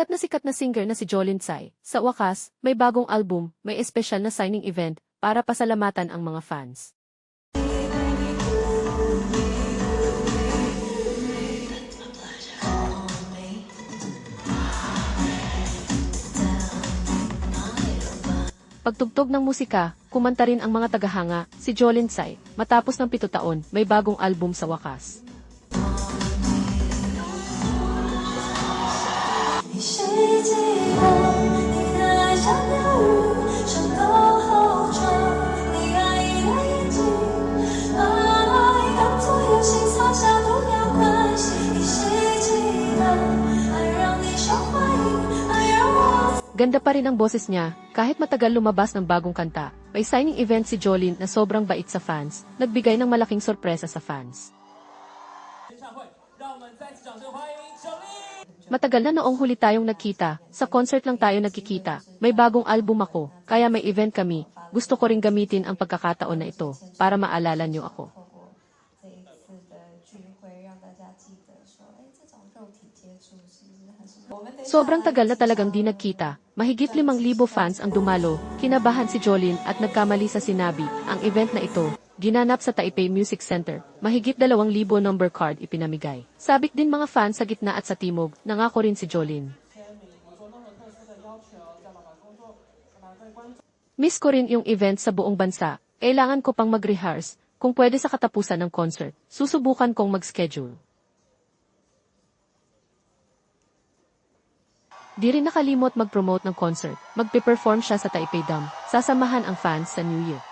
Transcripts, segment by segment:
Sikat na sikat na singer na si Jolin Tsai. Sa wakas, may bagong album, may espesyal na signing event para pasalamatan ang mga fans. Pagtugtog ng musika, kumanta rin ang mga tagahanga, si Jolin Tsai, matapos ng pito taon, may bagong album sa wakas. Ganda pa rin ang boses niya, kahit matagal lumabas ng bagong kanta. May signing event si Jolin na sobrang bait sa fans, nagbigay ng malaking sorpresa sa fans. Matagal na noong huli tayong nagkita, sa concert lang tayo nagkikita, may bagong album ako, kaya may event kami, gusto ko ring gamitin ang pagkakataon na ito, para maalala niyo ako. Sobrang tagal na talagang di nagkita. Mahigit 5,000 fans ang dumalo, kinabahan si Jolin at nagkamali sa sinabi. Ang event na ito, ginanap sa Taipei Music Center. Mahigit 2,000 number card ipinamigay. Sabik din mga fans sa gitna at sa timog, nangako rin si Jolin. Miss ko rin yung event sa buong bansa. Kailangan ko pang mag-rehearse. Kung pwede sa katapusan ng concert, susubukan kong mag-schedule. Di rin nakalimot mag-promote ng concert. Magpe-perform siya sa Taipei Dam. Sasamahan ang fans sa New Year.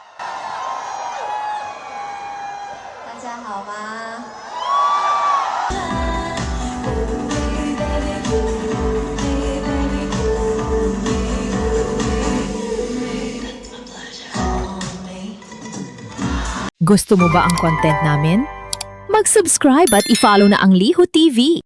Gusto mo ba ang content namin? Mag-subscribe at i-follow na ang Liho TV.